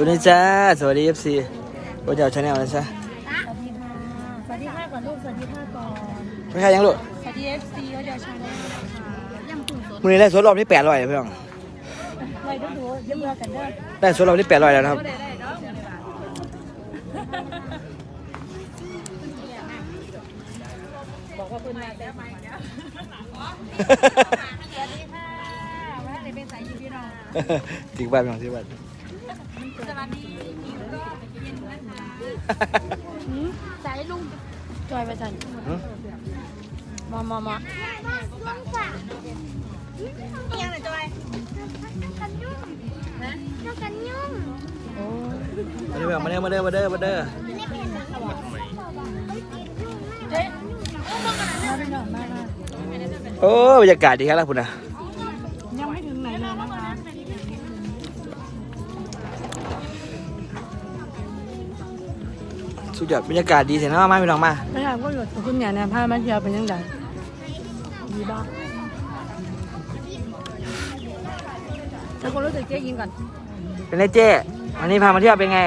วัสดีจ้า สวัสดีเอฟซีโอ้เจ้าชาแนลนะจ๊ะสวัสดีค่ะสวัสดีค่ะก่อนลูกสวัสดีค่ะก่อนไม่ใช่ยังลูกสวัสดีเอฟซีโอเดียวชาแนลค่ะยังปุ่นสดมือนี้ได้สดรอบที่แปดร้อยพี่น้องไว้ดูดูเยี่ยมเบื่อกันเด้อได้สดรอบที่แปดร้อยแล้วนะครับบอกว่าคุณมาแต่ไหมสวัสดีค่ะว่าอะไรเป็นสายยูพี่น้องจิกบ้านพี่น้องจิกบ้าน สวัสดีอีกรอบเย็นนะคะ สายลุงจอยไปทันหืมมามามายังหน่อยจอยกันยุ่งนะน้องกันยุ่งโอ้มาเด้อมาเด้อมาเด้อมาเด้อมาเด้อนี่เป็นอะไรเจ๊มาพี่น้องมามาโอ้บรรยากาศดีครับล่ะคุณนะ สุดยอดบรรยากาศดีเสียงน้ำมาพี่น้องมาไม่ถามก็หยุดคุณอย่าเนี่ยผ้ามันเทียวเป็นยังไงดีบ้างถ้าคนรู้สึกเจ๊ยิงก่อนเป็นไรเจ้วันนี้พามาเที่ยวเป็นไง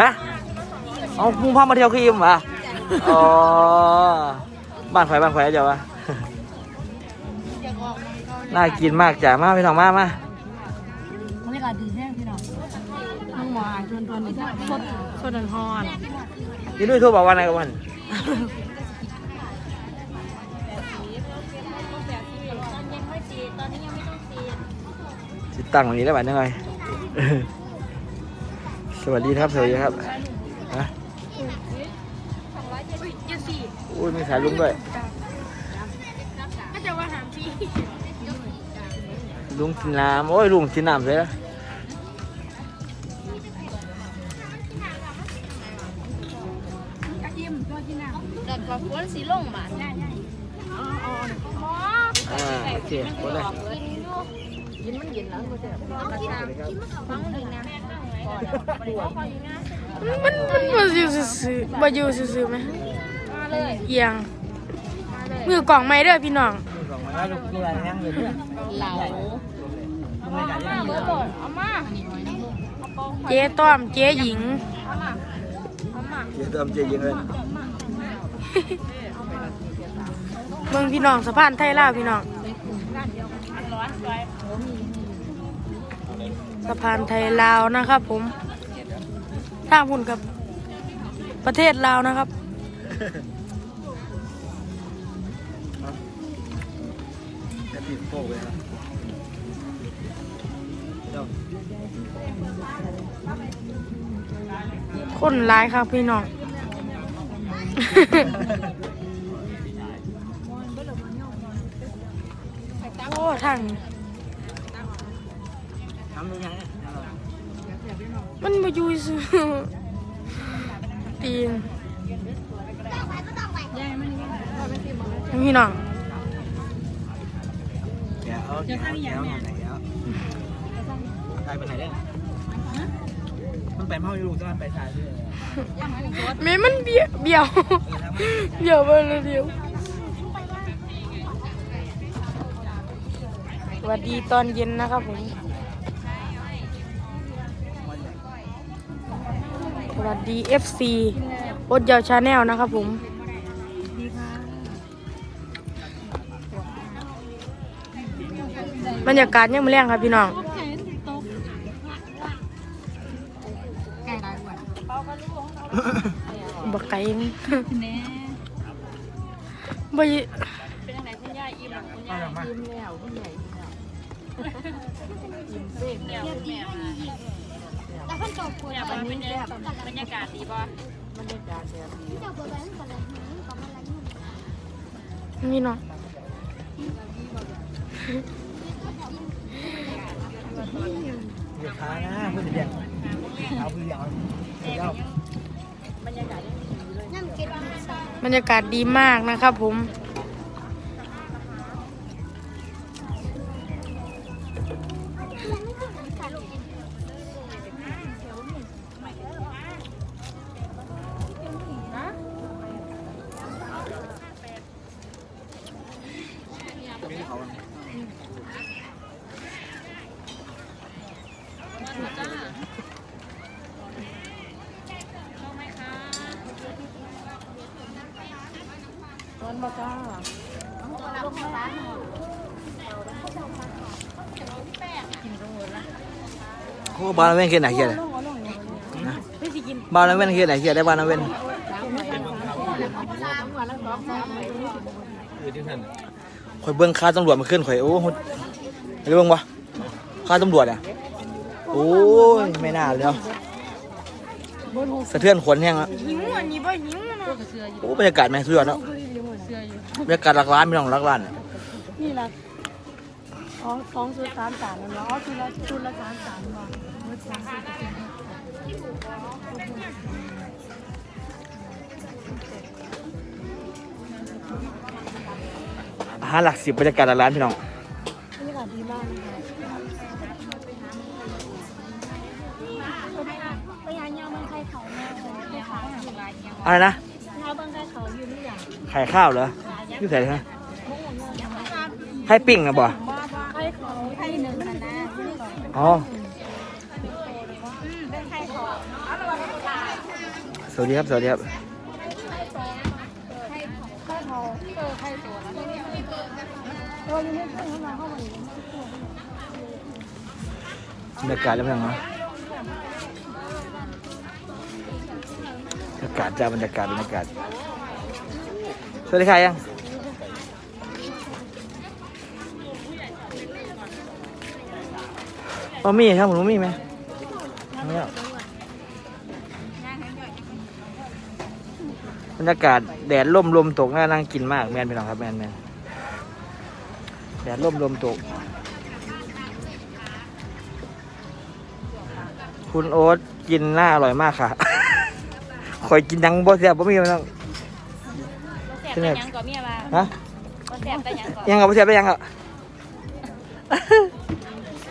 ฮะเอาพุงพามาเที่ยวครีมเหรออ๋อบ้านไฟบ้านไฟเจ้าวะน่ากินมากจ้ะมาพี่น้องมามาบรรยากาศดีแท้พี่น้อง น้องหมออ่านชวนชวนนี่สดสดฮอนนี่ด้วยโทรบอกว่าไงกับวันติดตั้งตรงนี้แล้วบัดนี้หน่อยสวัสดีครับสวัสดีครับฮะอุ้ยมีสายลุงด้วยก็จะว่าหามพี่ลุงกินน้ำโอ้ยลุงกินน้ำเลยนะ ลงมาอ่าโอเคหมดเลยยินมันยินแล้วก็จะฟังดีนะมันมันมาอยู่ซื่อๆมาอยู่ซื่อไหมมาเลยเอียงมือกล่องไม้เด้อพี่น้องเหลาเมื่อก่อนเอามาเจ๊ต้อมเจ๊หญิงเดี๋ยวเติมเจยิงเลย เมืองพี่น้องสะพานไทยลาวพี่น้องสะพานไทยลาวนะครับ ผมทางพุ่นกับประเทศลาวนะครับติดโป๊กเลยครับคนร้ายครับพี่น้อง ทางทำยังไงมันมาอยู่ซื่อตีนพี่น้องแกเอาแกเอาแกเอาไหนแล้วใครไปไหนได้มันไปเมาอยู่ลูกจะมันไปชายด้วยแม่มันเบี้ยวเบี้ยวเบี้ยวไปเลยเดียว สวัสดีตอนเย็นนะครับผมสวัสดี FC อดยาวชาแนลนะครับผมบรรยากาศยังไม่แรงครับพี่น้องบักไก่งบ่ยเป็นยังไงคุณย่าอิ่มหรือคุณย่ามาอิ่มแล้วคุณใหญ่อิ่ม เป้งแล้วคุณแม่มาแล้วขั้นตอนควรจะเป็นยังไงบรรยากาศดีป่ะบรรยากาศแบบที่เราเดไว้ตั้งแต่แรกนี้ก็มาแล้วนี่เนาะเดี๋ยวขานะเพื่อนเดียวเอาเพื่อนเดียวเดี๋ยวนั่นเก็บมาบรรยากาศดีมากนะครับผม มาจ้าโอ้บ้านเราเว้นเขียนไหนเขียนเลยไม่สิกินบ้านเราเว้นเขียนไหนเขียนได้บ้านเราเว้นข่อยเบิ้งค่าตำรวจมาขึ้นข่อยโอ้โหเรื่องวะค่าตำรวจอะโอ้ยไม่น่าเลยเนาะสะเทือนขนแห้งอะหิวอันนี้บ่หิวนะโอ้บรรยากาศแม่งสุดยอดเนาะ บรรยากาศหลักล้านพี่น้องหลักล้านนี่ละสองสองศูนย์สามสามแล้วเนาะชุดละชุดละสามสามบาทมือสามสิบอาหารหลักสิบบรรยากาศหลักล้านพี่น้องนี่ค่ะดีมากเลยค่ะไปหาเงาเมืองไทยเขาแม่ไปขายอยู่ร้านเงาอะไรนะ อย่างไข่ข้าวเหรออยี่ใส่ฮะให้ปิ้งนะบ่ไทยเขาไทยหนึ่งนะนะอ๋อเป็นไทยเขาสวัสดีครับ สวัสดีครับไทยเขาเออไทยตัวแล้วตัวนี้ไม่ขึ้นเข้ามาเข้ามาบรรยากาศแล้วพี่น้องเนาะบรรยากาศจ้าบรรยากาศบรรยากาศ สวัสดีค่ะยังบะหมี่ครับผมบะหมี่ไหมไม่เอาบรรยากาศแดดร่มลมตกน่านั่งกินมากแมนพี่น้อครับแมนแมนแดดร่มลมตก คุณโอ๊ตกินหน้าอร่อยมากค่ะคอยกินยังบ่เสียบ่มีมันต้อง แสบแต่ยังก่อเมียมาฮะบ่แสบแต่ยังก่อยังกับบ่เสียไปยังอะ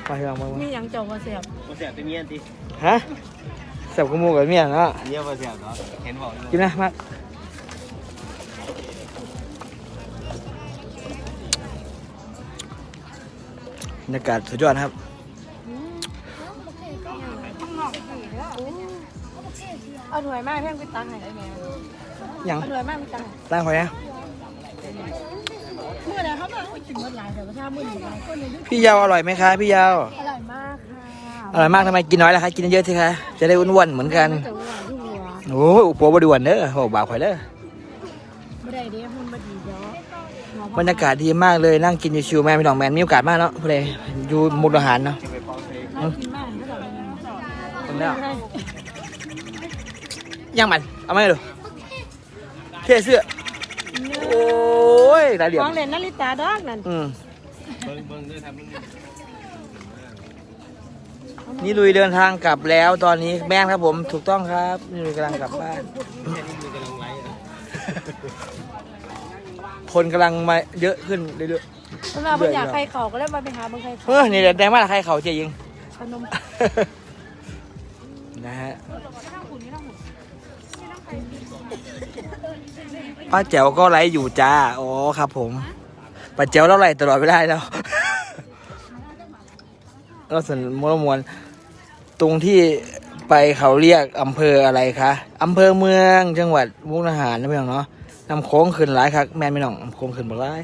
มาที่หลังมามีอย่างเจ้าว่าเสียบบ่เสียเป็นเงี้ยติฮะเสียบกับหมูกับเมียเนาะเงี้ยบ่เสียเนาะเห็นบอกอยู่กินนะมาบรรยากาศสุดยอดนะครับเอาหน่วยมากเพียงไปตังค์ให้ได้ไหม ยังเอาหน่วยมากไปตังค์ตั้งหอยนะเมื่อไหร่เขาบอกว่ากินหมดหลายแต่ว่าถ้ามื่อหนึ่งหลายคนเนี่ยพี่ยาวอร่อยไหมคะ พี่ยาวอร่อยมากค่ะอร่อยมากทำไมกินน้อยล่ะคะกินเยอะๆสิคะจะได้อ้วนๆเหมือนกันแต่ว่าที่หัวโอ้ยอุปโภคบริวันเด้อบอกบ่าวข่อยเด้อไม่ได้เด้หุ่นบดีเยอะบรรยากาศดีมากเลยนั่งกินอยู่ชิวๆแม่พี่น้องแมนมีโอกาสมากเนาะพอดีอยู่มุกดาหารเนาะกินมากเท่าไหร่เลยคนแล้วยังมันเอาไหมาให้ดู เท่เสื้อ โอ้ยตาเหลี่ยมของเล่นนาฬิตาดอกนั่นอืมเบิ่งเบิ่งด้วยทำเบิ่งนี่ลุยเดินทางกลับแล้วตอนนี้แม่นครับผมถูกต้องครับ นี่ลุยกำลังกลับบ้านแค่นี้มันกำลังไลฟ์อะคนกำลังมาเยอะขึ้นเรื่อยสำหรับคนอยากใครเขาก็เลยมาไปหาบางใครๆเขาเออนี่แดงมากใครเขาเจยิง ขนม นะฮะ ป้าแจ๋วก็ไลฟ์อยู่จ้าอ๋อครับ ผมป้าแจ๋วเราไลฟ์ตลอดไม่ได้แล้วก็ส่วนมวลมวลตรงที่ไปเขาเรียกอำเภออะไรคะอำเภอเมืองจังหวัดมุกดาหารนะพี่น้องเนาะนำโค้งขึ้นหลายครับแมนพี่น้องนำโค้งขึ้นบ่หลาย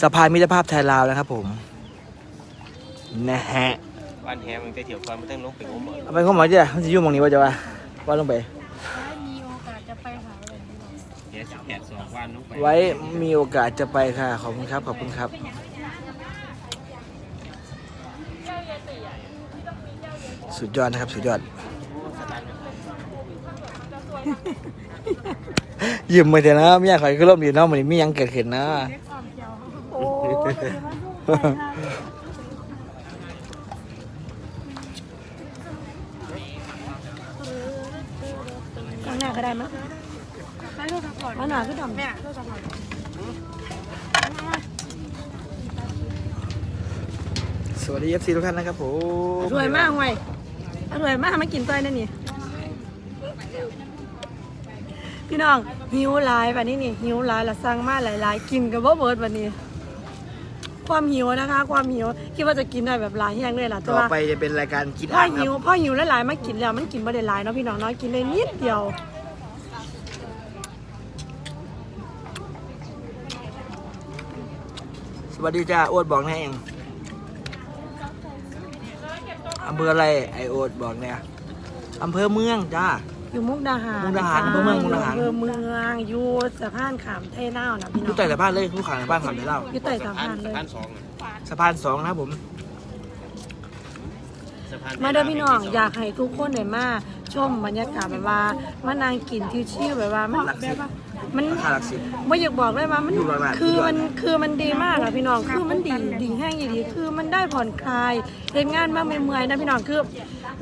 สะพานมิตรภาพไทยลาวนะครับ ผม นะฮะบ้านแฮมันจะเถียวก่อนมันต้องลงไปงมเอาเอาไปเข้าหมอจ้ะมันจะอยู่หมองนี้ว่าจะว่าว่าลงไป ไปไว้มีโอกาสจะไปค่ะ ขอบคุณครับ ขอบคุณครับ สุดยอดนะครับ สุดยอด ยิ้มมาเถอะนะเมียข่อยก็ร่มอยู่เนาะมันมีหยังเกิดขึ้นนะ โอ้ย หน้าก็ดำเนี่ยโทรศัพท์ก่อนสวัสดีเอฟซีทุกท่านนะครับผมรวยมากห่วยอร่อยมากมากินต้อยนั่นนี่พี่น้องหิวหลายแบบนี้นี่หิวหลายละสั่งมาหลายๆ กินกับบ่เบิดวันนี้ ความหิวนะคะ ความหิวคิดว่าจะกินได้แบบหลายแห้งเลยล่ะแต่ต่อว่าไปจะเป็นรายการกินพ่ออ่างคหิวรับพ่อหิวหลายๆมากินแล้วมันกินบ่ได้หลายเนาะพี่น้องเนาะกินได้นิดเดียว สวัสดีจ้าโอ๊ตบอกแน่เองอำเภออะไรไอโอ๊ตบอกเนี่ยอำเภอเมืองจ้า อยู่มุกดาหารมุกดาหารอำเภอเมืองมุกดาหารอำเภอเมืองอยู่สะพานขามเทเน่านะพี่อน้องยู่ใต้สะพานเลยผู้ขายสะพานขามไปเล่าอยู่ใต้สะพานเลยพันสองสะพานสองนะครับผมสะพานมาเด้อพี่น้องอยากให้ทุกคนได้มาชมบรรยากาศแบบว่ามานั่งกินชิวๆแบบว่ามันหลักสิบแบบว่า มันราคาหลักสิบ ไม่อยากบอกเลยว่ามันอยู่ร้อยบาทคืออยู่ร้อยมันคือมันดีมากอะพี่น้องคือมันดีดีแห้งอย่างดีคือมันได้ผ่อนคลายเห็นงานมากเมื่อยๆนะพี่น้องคือ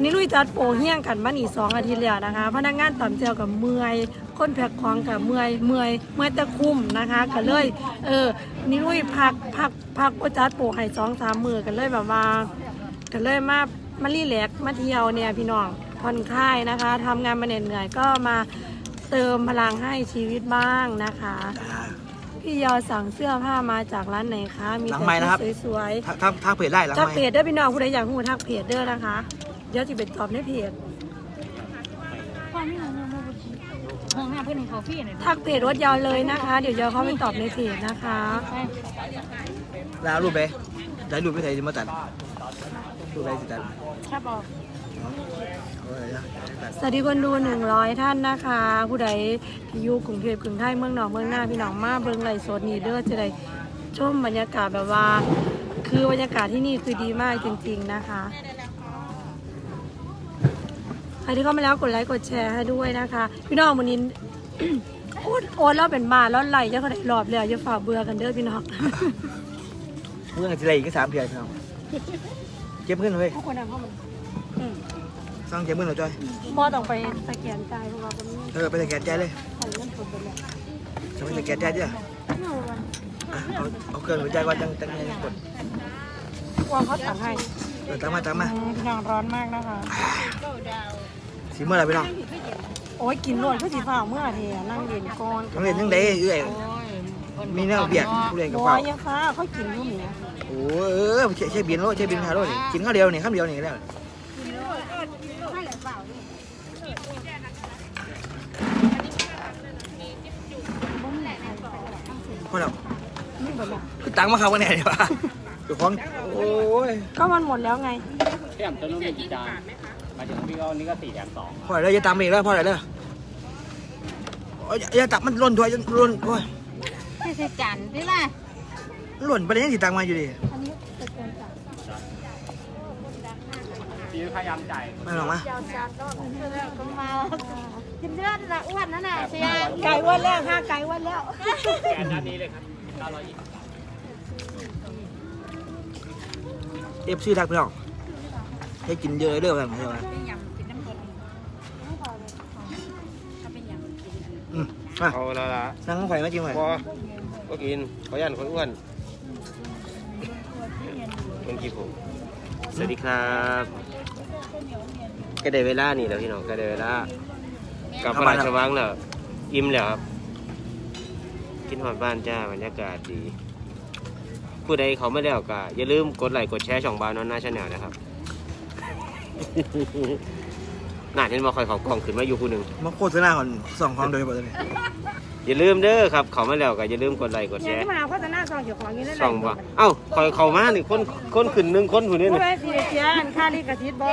นี่ลุยจัดโปรเฮี้ยงกันมานี่สองอาทิตย์แล้วนะคะ พนักงานต่ำเจียวกับเมื่อยคนแพ็คของกับเมื่อยเมื่อยเมื่อยแต่คุ้มนะคะก็เลย เออนี่ลุยพักพักพักโปรจัดโปรให้สองสามมือกันเลยแบบว่าก็เลยมามารีแลกซ์มาเที่ยวเนี่ยพี่น้องผ่อนคลายนะคะทำงานมาเหนื่อยๆก็มา เติมพลังให้ชีวิตบ้างนะคะจ้าพี่ยอสั่งเสื้อผ้ามาจากร้านไหนคะ มีหลังแต่ไมค์นะครับ ชุดสวยถ้าถ้าถ้าเพจได้หลังๆทักไมเพจเด้อพี่น้องผู้ใดอยากหูทักเพจเด้อนะคะ เดี๋ยวจะไปตอบในเพจความไม่ของเราบุชีห้องน้ำเพื่อนของเขาพี่หน่อยทักเพจรถยาวเลยนะคะ เดี๋ยวยอเขาไปตอบในเพจนะคะ แล้วรูปไปได้รูปไปใส่จะมาตัด รูปไปสิตัดครับบอกเอาไว้นะตัดสวัสดีคนดู100ท่านนะคะ ผู้ใดที่อยู่กรุงเทพกรุงไทยเมืองนอกเมืองหน้าพี่น้องมาเบิ่งไลฟ์สดนี่เด้อจะได้ชมบรรยากาศแบบว่า คือบรรยากาศที่นี่คือดีมากจริง ๆนะคะใครที่เข้ามาแล้วกดไลค์กดแชร์ให้ด้วยนะคะ พี่น้องวันนี้โอ๊ตโอ๊ตเราเป็นบ้านแล้วไหลจะเขาได้รอบแล้วอย่าฝ่าเบื่อกันเด้อพี่น้องเมื่อไงจะไรอีกก็สามเดือนครับ เก็บเงินเลยทุกคนนั่งเข้ามาสร้างเก็บเงินเหรอจอยบอต้องไปสแกนจ่ายเพราะว่าคนนี้เออไปสแกนใจายเลยใส่เงินสดไปแล้วจะไปสแกนใจายด้วยอะเอาเอาเครื่องหัวใจว่าจังจังไงกดว่าเขาสั่งให้เออตามมาตามมาพี่น้องร้อนมากนะคะ สีเมื่อไหรพี่น้องโอ้ยกินรวดก็สีฟ้าเมื่อเทียนั่งเย็นก่อนต้องเรียนยังไงเอ้ย มีแนวเบียดผู้เรียนกับบัเปวล่ายังฟ้าเขากินอยู่เนี่ยโอ้เออใช่ใช่บินโลใช่บินหาโลนี่กินข้าวเดียวนี่ข้าวเดียวนี่แล้วพอแล้วนี่หมดแล้วคือตังค์มาเขาวันไหนดีวะเดี๋ยวของโอ้ยก็มันหมดแล้วไงแก้มตัวนู้นมีกี่จานมาถึงพี่ก็นี่ก็สี่แถมสองพอแล้วอย่าตามมาอีกแล้วพอแล้วเด้อโอ้ยอย่าตักมันหล่นถ้วยหล่นโอ้ย ที่สิจันนี่แหละหล่นไปเลยยังสิตังค์มาอยู่ดิอันนี้ตะเกียงจับพี่พยายามจ่ายมาหรอกมาก็มากินเลือดละอ้วนนั่นน่ะเชียไก่อ้วันแล้วค่ะไก่อ้วันแล้วแกนด้านนี้เลยครับเก้าร้อยยี่สิบเอฟซีทักพี่น้องให้กินเยอะเด้อแบบนี้ใช่ไหมอืมมาเอาแล้วละนั่งไข่มาจริงไหมพอ ก็กินขอยันคนอ้วนคนกี่ผมสวัสดีครับก็ได้เวลานี่แล้วพี่น้องก็ได้เวลากลับมาชวังแล้วอิ่มแล้วครับกินหอดบ้านจ้าบรรยากาศดี ผู้ใดเขาไม่ได้ออกก็อย่าลืมกดไลค์กดแชร์ช่องบาวนอนหน้าชาแนลนะครับน่าเห็นว่าคอยเขากล้องขึ้นมาอยู่คู่หนึ่งมาโฆษณาก่อนสองความโดยเฉพาะเลย อย่าลืมเด้อครับ เขามาแล้วก็อย่าลืมกดไลค์กดแชเนี่ยร์ที่มาเอาโฆษณาซองเกี่ยวของอย่างนี้นั่นแหช่ละองว่าเอ้าคอยเขามาหนึ่งคนคนขึ้นหนึ่งคนผู้นี้หผู้นึ่งใดสีเสียอันค่าลิขสิทธิ์บ่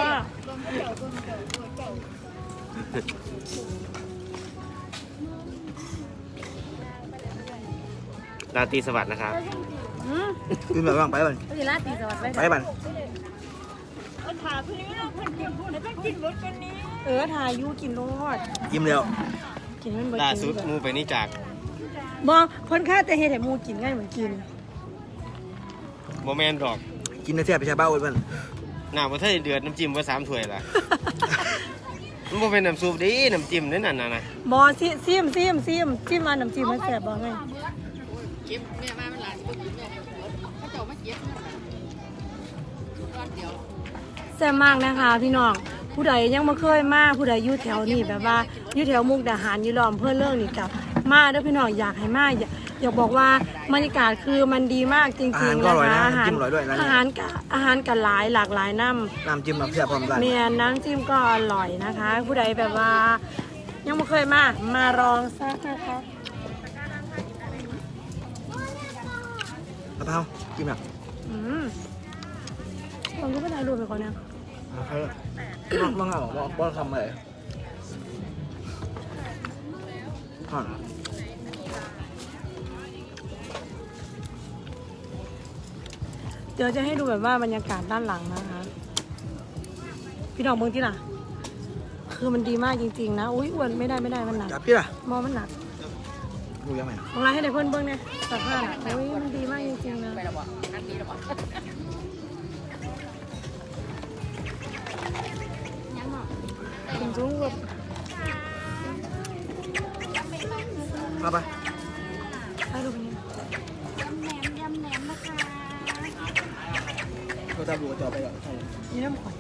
ราตรีสวัสดิ์นะครับ หืมคือแบบว่างไปบันก็สิลาตีสวัสดิ์ไว้ไปบันเออถ่ายอยู่กินโลด ยิ้มแล้ว กินมันบ่ล่ากินสุดมูไปนี่จากบ่เพิ่นค่าแต่เฮ็ดให้หมูกินง่ายเหมือนกิน โมแมนดอกกินน้ำเสียไปชาบ้าอดมันน้ำว่าถ้าเดือดน้ำจิ้มว่าสามถ้วยละมันบ่เป็นน้ำซุปดีน้ำจิ้มนั่นน่ะนะนะบ่ซิซิมซิมซิมซิมมาน้ำจิ้มมันแซ่บบ่ไงแซ่บมากนะคะพี่น้อง ผู้ใดยังบ่เคยมาผู้ใดอยู่แถวนี้แบบว่าอยู่แถวมุกดาหารอยู่ล้อมเพื่อเรื่องนี่กับมาเด้อพี่น้องอยากให้มาอยากอยากบอกว่าบรรยากาศคือมันดีมากจริงอาหารๆก็อนะร่อยคะนะอาหารจิ้มอร่อยด้วยร้านอานี้หารกะอาหารกันหลายหลากหลายน้ำ น้ำจิ้มแบบเสียพร้อมกัน เมียน้ำจิ้มก็อร่อยนะคะ ผู้ใดแบบว่า ยังไม่เคยมา มาลองซักนะคะะเพรากินแบบอืมผมก็ไปถ่ายรูปไปก่อนเนี่ยเอาใครอะ ลองลองเอาลองป้อนคำอะไรก่อนเดี๋ยวจะให้ดูแบบว่าบรรยากาศด้านหลังนะคะ พี่น้องเมืองที่ล่ะ คือมันดีมากจริงๆนะ อุ้ยอ้วนไม่ได้ไม่ได้มันหนักจับพี่ล่ะมองมันหนักดูยังไงของร้าให้เด็กเพื่อนเบิ้งเนี่ยสักผ้าอะอุ้ยมันดีมากจริงๆนะ ถึงสูงกว่ามาไปถ่ายรูปไปเนี่ยยำแหนมยำแหนมนะคะเราจะดูจอไปก่อนนี่น้ำข่อย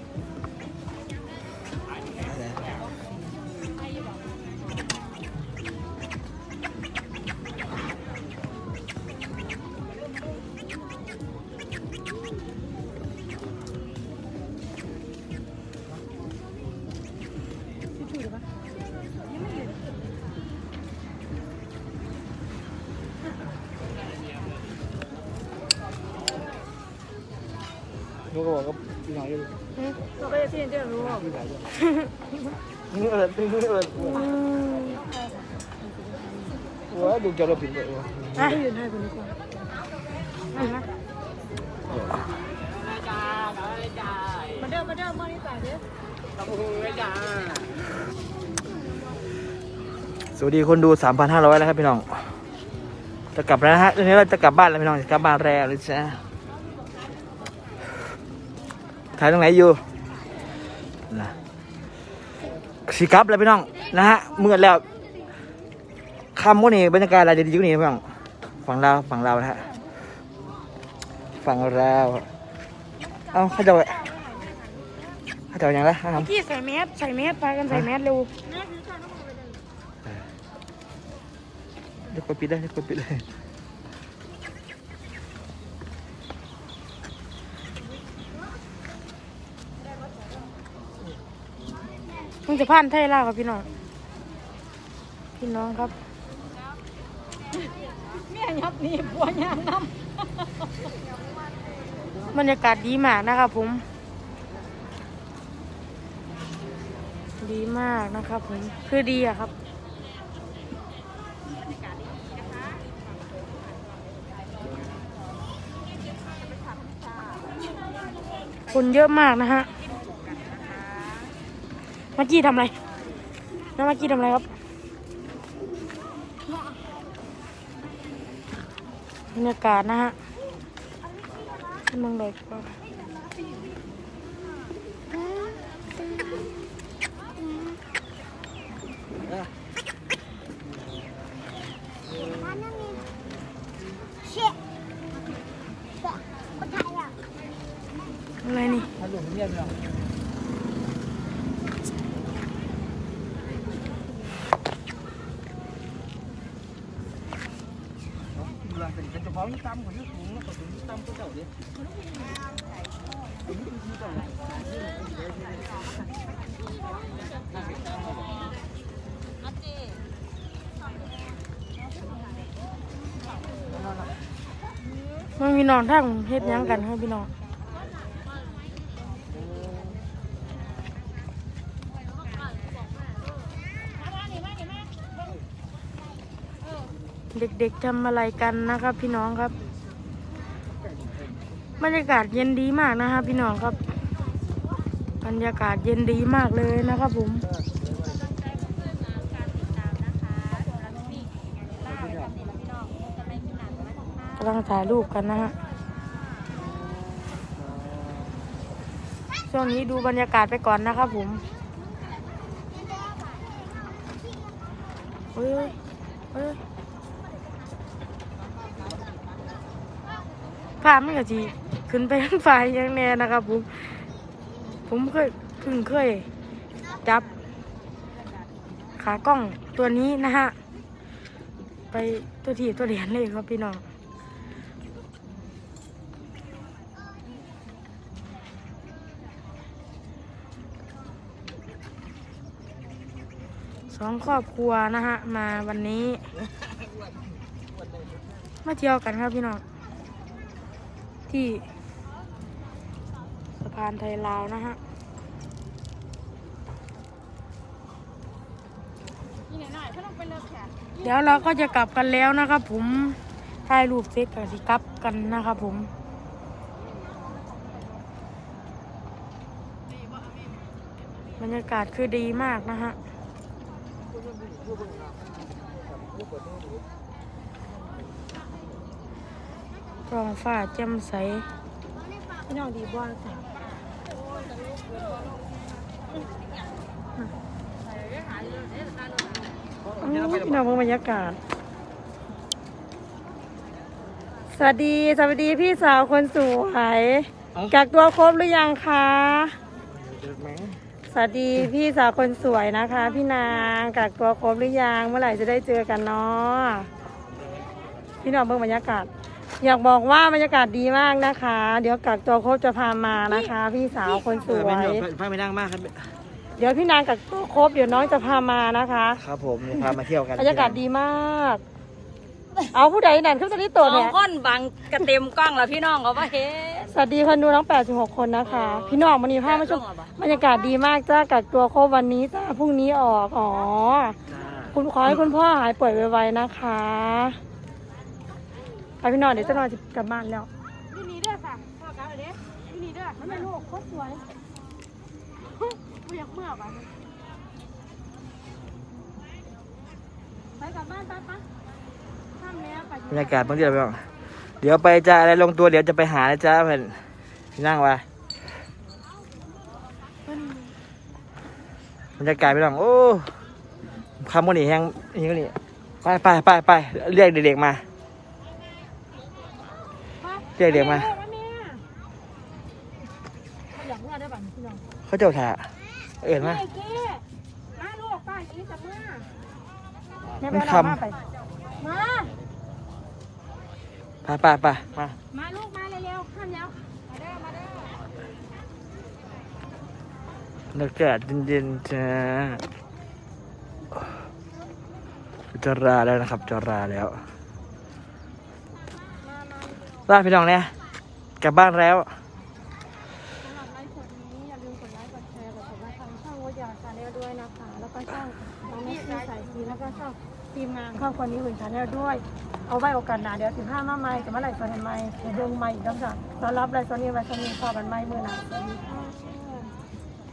นี่เออนี่เอออืมว่าดูจะเราผิดเลยวะอะยืนให้คนนี้ก่อนอะนะมาเดิมมาเดิมมานี่ใส่เด้อสวัสดีคนดู 3,500 แล้วครับพี่น้อง จะกลับแล้วนะฮะตอนนี้เราจะกลับบ้านแล้วพี่น้องจะกลับบ้านแล้วเลยจ้าถ่ายตรงไหนอยู่ สิกลับแล้วพี่น้องนะฮะเมื่อแล้วคำว่านี่บรรยากาศอะไรดีๆกว่านี้พี่น้องฝั่งเราวฝั่งเราวนะฮะฝั่งเราวเอ้าเขาจะเอาเขาจะเอาอย่างไรครับ พี่ใส่แมสใส่แมสไปกันใส่แมสเร็วเดี๋ยวกดปิดได้เดี๋ยวกดปิดเล งจะผ่านไทยลาวกับพี่น้อง พี่น้องครับแม่ยับนี่ปัวยางน้ำบรรยากาศดีมากนะครับผม ดีมากนะครับผม คือดีอะครับคนเยอะมากนะฮะเมากี้ทำอะไรน้องมากี้ทำอะไรครับบรรยากาศนะฮะเมืองเลยก็อันนั้นมีเชะเชะคนไทยอะ อะไรนี่ ถ้าหลวงเงียบพี่น้องเป็นเป็นเฉพาะยิ่งต่ำกว่ายิ่งสูงแล้วก็สูงต่ำก็เจ้าดิ มันมีน้องทั้งเฮ็ดหยังกันครับพี่น้องเด็กๆทำอะไรกันนะครับพี่น้องครับ บรรยากาศเย็นดีมากนะครับพี่น้องครับ บรรยากาศเย็นดีมากเลยนะครับผมกำลังถ่ายรูปกันนะฮะช่วงนี้ดูบรรยากาศไปก่อนนะครับผมเฮ้ยเฮ้ยภาพมันก็จี ขึ้นไปทั้งฝ่ายอยังแน่นะครับผม ผมเคยเพิ่งเคย จับ ขากล้องตัวนี้นะฮะ ไปตัวที่ตัวเหรียญเลยครับพี่น้องสองครอบครัวนะฮะ มาวันนี้ มาเที่ยวกันครับพี่น้องที่ พานไทยลาวนะฮะเดี๋ยวเราก็จะกลับกันแล้วนะครับ ผมถ่ายรูปเสร็จก็สิกลับกันนะครับผมบรรยากาศคือดีมากนะฮะท้องฟ้าแจ่มใสพี่น้องดีบ้างค่ะ พี่น้องเบิ่งบรรยากาศ สวัสดี สวัสดีพี่สาวคนสวยกักตัวครบหรือยังคะ สวัสดีพี่สาวคนสวยนะคะ พี่นางกักตัวครบหรือยัง เมื่อไหร่จะได้เจอกันเนาะพี่น้องเบิ่งบรรยากาศ อยากบอกว่าบรรยากาศดีมากนะคะ เดี๋ยวกักตัวครบจะพามานะคะ พี่สาวคนสวยพาไม่นั่งมากครับ เดี๋ยวพี่นางกักตัวครบเดี๋ยวน้องจะพามานะคะครับผมเดี๋ยวพามาเที่ยวกันบรรยากาศดีมาก เอาผู้ใดนั่นขึ้นจะได้ตัวสอเนี่งยคนบังกระเต็มกล้องแล้วพี่น้องก็ว่าเฮ้สวัสดีคนดูทั้ง 86 คนนะคะ พี่น้องวันนี้พามาชมบรรยากาศดีมากจ้ากักตัวครบวันนี้จ้าพรุ่งนี้ออกอ๋อคุณขอให้คุณพ่อหายป่วยไวๆนะคะ ไปพี่น้องเดี๋ยวจะนอนจะกลับบ้านแล้วที่นี่ด้วยค่ะพ่อกลับเลยที่นี่ด้วยไม่ลูกโคตรสวยไม่อยากเมื่อป่ะไปกลับบ้านไปปะข้ามแล้วไปบรรยากาศบางทีเราไปบ้างเดี๋ยวไปจะอะไรลงตัวเดี๋ยวจะไปหานะจ๊ะเพื่อนพี่นั่งวะบรรยากาศพี่น้องโอ้คำวันนี้แห้งนี่ก็นี่ไปไปไปไปเรียกเด็กๆมา เรียกเด็กมาอยากเมื่อได้ป่ะพี่น้องเขาเจ้าถ่าเอ็นมาเจ๊มาลูกป้าอีจะเมื่อมันคมาไปไปไปมา มาลูกมาเร็วๆข้ามแล้วมาเด้อมาเด้อบรรยากาศเย็นๆจ้าจะราแล้วนะครับ จะราแล้ว ลาพี่น้องเนี่ยกลับบ้านแล้ว สำหรับไลฟ์สดนี้อย่าลืมกดไลค์กดแชร์กดติดตามทางช่องวิทยาชาแนลด้วยนะคะ แล้วก็ช่องน้องนัทที่สายสีแล้วก็ช่องทีมงานครอบครัวนี้หุ่นชาแนลด้วย เอาไว้โอกาสหน้าเดี๋ยวสิบห้ามาใหม่กับเมื่อไหร่สดใหม่เดี๋ยวเดิงใหม่อีกแล้วจ้ะต้อนรับไลฟ์สดนี้ไว้สดนี้พอกันใหม่มือหนาสวัสดีค่ะ